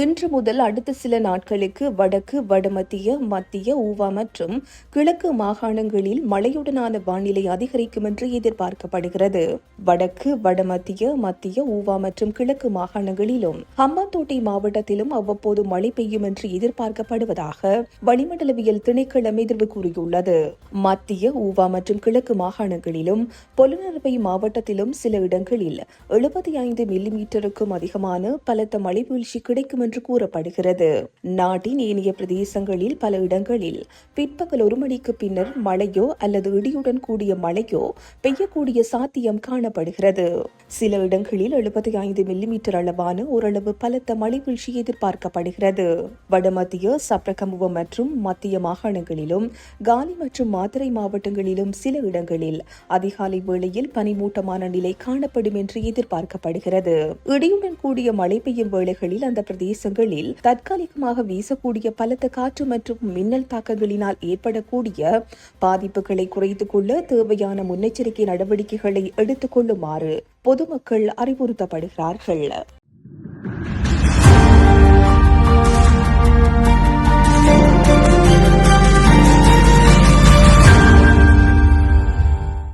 இன்று முதல் அடுத்த சில நாட்களுக்கு வடக்கு வடமத்திய மத்திய ஊவா மற்றும் கிழக்கு மாகாணங்களில் மழையுடனான வானிலை அதிகரிக்கும் என்று எதிர்பார்க்கப்படுகிறது. வடக்கு வடமத்திய மத்திய ஊவா மற்றும் கிழக்கு மாகாணங்களிலும் ஹம்பாந்தோட்டை மாவட்டத்திலும் அவ்வப்போது மழை பெய்யும் என்று எதிர்பார்க்கப்படுவதாக வளிமண்டலவியல் திணைக்களம் எதிர்வு கூறியுள்ளது. மத்திய ஊவா மற்றும் கிழக்கு மாகாணங்களிலும் பொலனறுவை மாவட்டத்திலும் சில இடங்களில் எழுபத்தி ஐந்து மில்லிமீட்டருக்கும் அதிகமான பலத்த மழை வீழ்ச்சி கிடைக்கும் என்று கூறப்படுகிறது. நாட்டின் ஏனைய பிரதேசங்களில் பல இடங்களில் பிற்பகல் ஒரு மணிக்கு பின்னர் மழையோ அல்லது இடியுடன் கூடிய மழையோ பெய்யக்கூடிய சாத்தியம் காணப்படுகிறது. சில இடங்களில் எழுபத்தி ஐந்து மில்லிமீட்டர் அளவான ஓரளவு பலத்த மழை வீழ்ச்சி எதிர்பார்க்கப்படுகிறது. வடமத்திய சப்ரகமுவ மற்றும் மத்திய மாகாணங்களிலும் காலி மற்றும் மாத்தறை மாவட்டங்களிலும் சில இடங்களில் அதிகாலை வேளையில் பனிமூட்டமான நிலை காணப்படும் என்று எதிர்பார்க்கப்படுகிறது. இடியுடன் கூடிய மழை பெய்யும் வேளைகளில் அந்த பிரதேசங்களில் தற்காலிகமாக வீசக்கூடிய பலத்த காற்று மற்றும் மின்னல் தாக்கங்களினால் ஏற்படக்கூடிய பாதிப்புகளை குறைத்துக் கொள்ள தேவையான முன்னெச்சரிக்கை நடவடிக்கைகளை எடுத்துக் கொள்ளுமாறு பொதுமக்கள் அறிவுறுத்தப்படுகிறார்கள்.